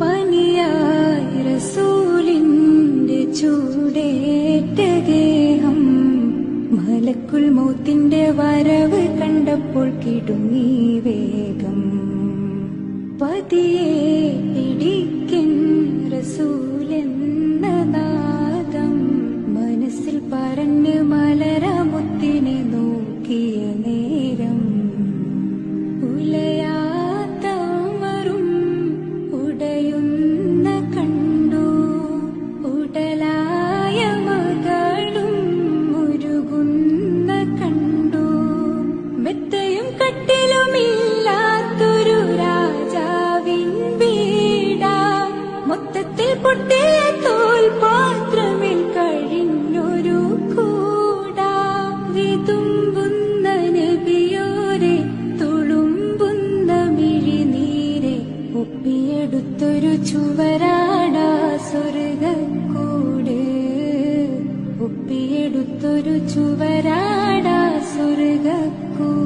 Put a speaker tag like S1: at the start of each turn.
S1: പനിയായി റസൂലിന്റെ ചൂടേറ്റ മലക്കുൽ മൗത്തിന്റെ വരവ് കണ്ടപ്പോൾ കിടുങ്ങി വേഗം പതിയെ പിടിക്കൻ ഒപ്പിയെടുത്തൊരു ചുവരാടാ സ്വർഗക്കൂട് ഒപ്പിയെടുത്തൊരു ചുവരാടാ സ്വർഗക്കൂട്